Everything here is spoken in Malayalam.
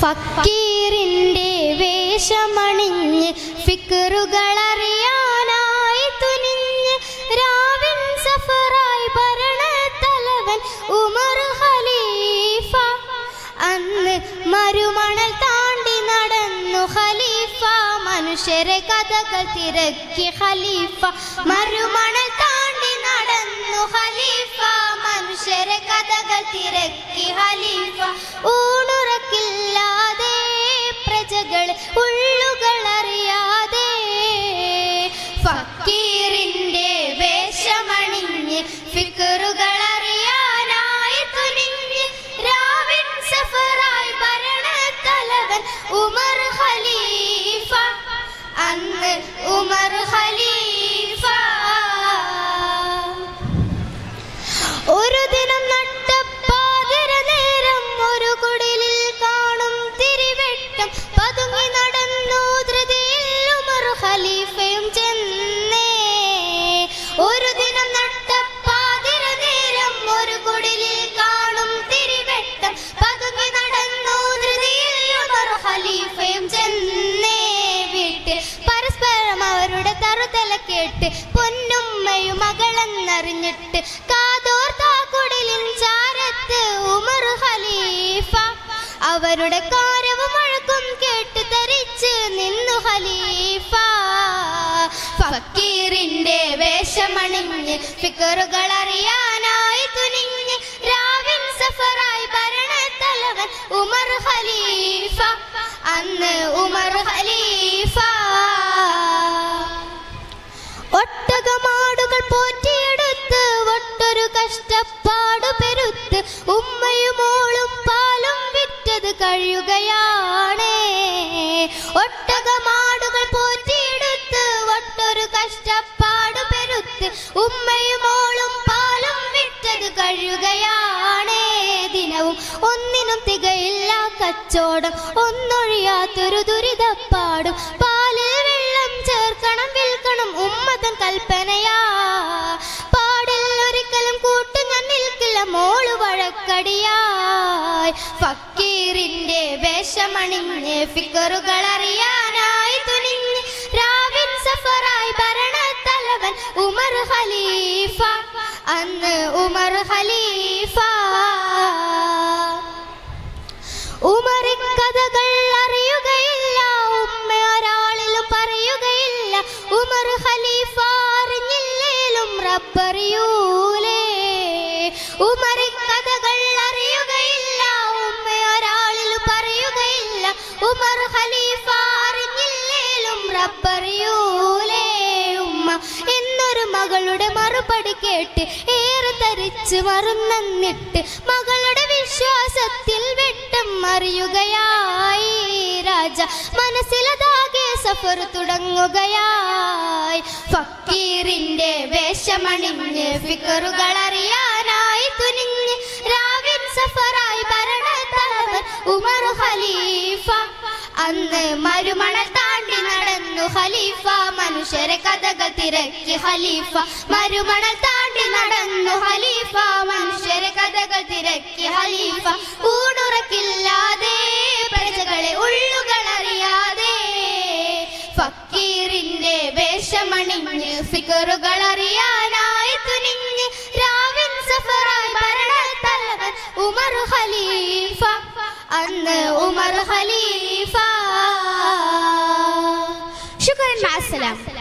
ഫക്കീറിന്റെ വേഷമണിഞ്ഞ് ഫിക്കറുകൾ അറിയാനായി തുനിഞ്ഞ് രാവിൻ സഫറായി ഭരണ തലവൻ ഉമർ ഖലീഫ. അന്ന് മരുമണൽ താണ്ടി നടന്നു ഖലീഫ. മനുഷ്യരെ കഥകൾ തിരക്കി ഖലീഫ. മരുമണൽ താണ്ടി നടന്നു ഖലീഫ. മനുഷ്യരെ കഥകൾ തിരക്കി ഖലീഫ. ഊണുറക്കില്ലാതെ തലവൻ ഉമർ ഖലീഫ അന്ന് ഉമർ ഖലീഫ കേട്ട് പൊന്നുമ്മയും മകളെന്നറിഞ്ഞിട്ട് കാതോർത്താ താക്കുടലിൻ ചാരത്ത് ഉമർ ഖലീഫ. അവരുടെ കാരവും മഴക്കും കേട്ട് തരിച്ച് നിന്നു ഖലീഫ. ഫക്കീറിന്റെ വേഷമണിഞ്ഞ് ഫിക്കറുകൾ അറിയാനായി കഷ്ടപ്പാടു ഉമ്മയും മോളും പാലും വിറ്റത് കഴിയുകയാണേ ഒട്ടകമാടുകൾ പോറ്റിയെടുത്ത് ഒട്ടൊരു കഷ്ടപ്പാടു പെരുത്ത് ഉമ്മയും മോളും പാലും വിറ്റത് കഴിയുകയാണേ ദിനവും ഒന്നിനും തികയില്ല കച്ചോടം ഒന്നൊഴിയാത്തൊരു ദുരിതപ്പാടും വഴക്കടിയായി ഫക്കീറിന്റെ വേഷമണിഞ്ഞ് ഫിക്കറുകൾ അറിയാനായി തുനിഞ്ഞ് രാവിൻ സഫറായി ഭരണ തലവൻ ഉമർ ഖലീഫ. അന്ന് ഉമർ ഖലീഫ റബ്ബറിയൂലേ ഉമ്മ. എന്നൊരു മകളുടെ മറുപടി കേട്ട് ഏറെ തരിച്ച് മറുന്നിട്ട് മകളുടെ വിശ്വാസത്തിൽ വെട്ടം അറിയുകയായി രാജ. മനസ്സിലതാകെ സഫർ തുടങ്ങുകയായി. ഫക്കീറിന്റെ വേഷമണിഞ്ഞ് ഫിക്കറുകൾ അറിയാനായി തുനിഞ്ഞ് രാവിൻ സഫറായി ഭരണ ഉമർ ഖലീഫ. അന്ന് നടന്നു ഖലീഫ മനുഷ്യരെ കഥകൾ തിരക്കി ഖലീഫ. മരുമണൽ താണ്ടി നടന്നു ഖലീഫ മനുഷ്യരെ കഥകൾ തിരക്കി ഖലീഫ. ഊണുറക്കില്ലാതെ പ്രജകളെ ഉള്ളുകൾ അറിയാതെ. ഫക്കീറിന്റെ വേഷമണിഞ്ഞ് ഫിക്കറുകൾ അറിയാനായി തുനിഞ്ഞ് രാവിൻ സഫറായി ഭരണ തലവൻ ഉമർ ഖലീഫ. അന്ന് ഉമർ ഖലീഫ Chao, señora.